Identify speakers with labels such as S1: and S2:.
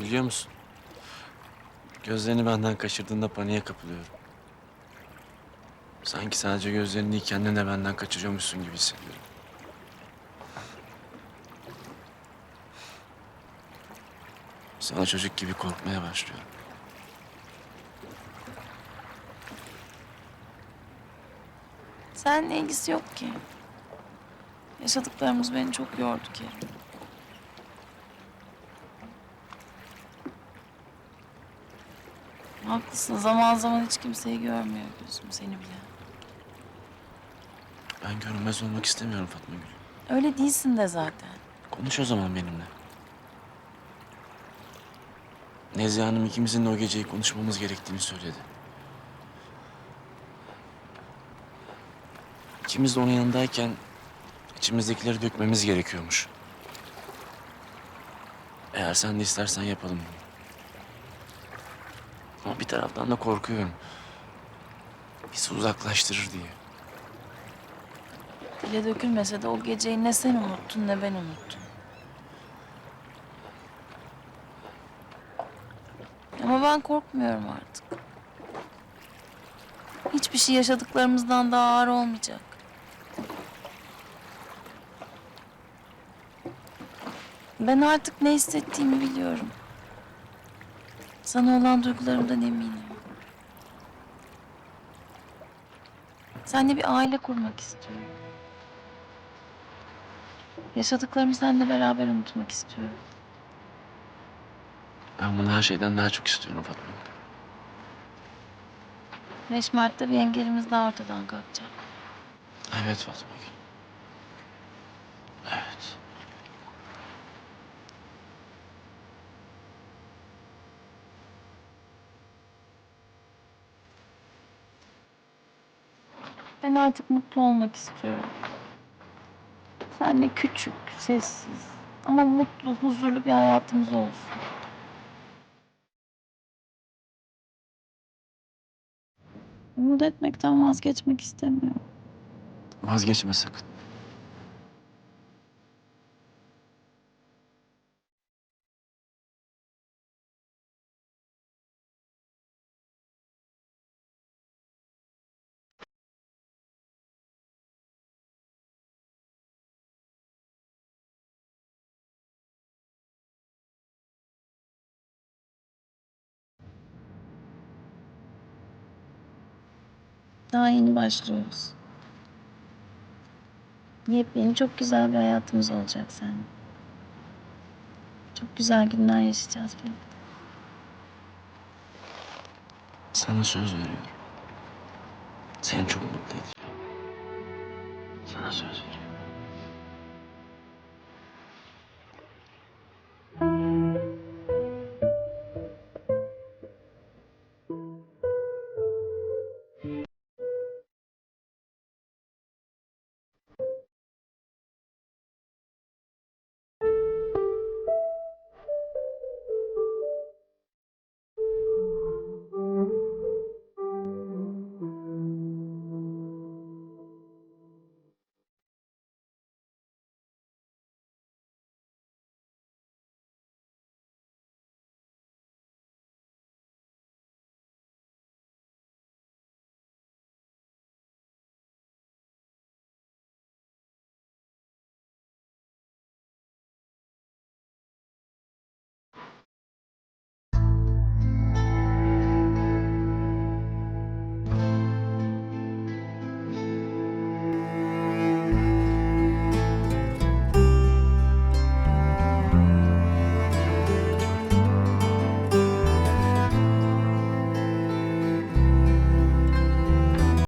S1: Biliyor musun? Gözlerini benden kaçırdığında paniğe kapılıyorum. Sanki sadece gözlerini değil benden kaçırıyormuşsun gibi hissediyorum. Sana çocuk gibi korkmaya başlıyorum.
S2: Seninle ilgisi yok ki. Yaşadıklarımız beni çok yordu Kerim. Haklısın. Zaman zaman hiç kimseyi görmüyor gözüm seni bile.
S1: Ben görünmez olmak istemiyorum Fatma Gül.
S2: Öyle değilsin de zaten.
S1: Konuş o zaman benimle. Nezihe Hanım ikimizin de o geceyi konuşmamız gerektiğini söyledi. İkimiz de onun yanındayken içimizdekileri dökmemiz gerekiyormuş. Eğer sen de istersen yapalım bunu. Ama bir taraftan da korkuyorum. Bizi uzaklaştırır diye.
S2: Dile dökülmese de o geceyi ne sen unuttun ne ben unuttum. Ama ben korkmuyorum artık. Hiçbir şey yaşadıklarımızdan daha ağır olmayacak. Ben artık ne hissettiğimi biliyorum. Sana olan duygularımdan eminim. Seninle bir aile kurmak istiyorum. Yaşadıklarımı seninle beraber unutmak istiyorum.
S1: Ben bunu her şeyden daha çok istiyorum Fatma. Gül.
S2: 5 Mart'ta bir engelimiz daha ortadan kalkacak.
S1: Evet Fatma Gül. Evet.
S2: Ben artık mutlu olmak istiyorum. Seninle küçük, sessiz ama mutlu, huzurlu bir hayatımız olsun. Umut etmekten vazgeçmek istemiyorum.
S1: Vazgeçme sakın.
S2: Daha yeni başlıyoruz. Yepyeni çok güzel bir hayatımız olacak seninle. Çok güzel günler yaşayacağız birlikte.
S1: Sana söz veriyorum. Seni çok mutlu edeceğim. Sana söz veriyorum.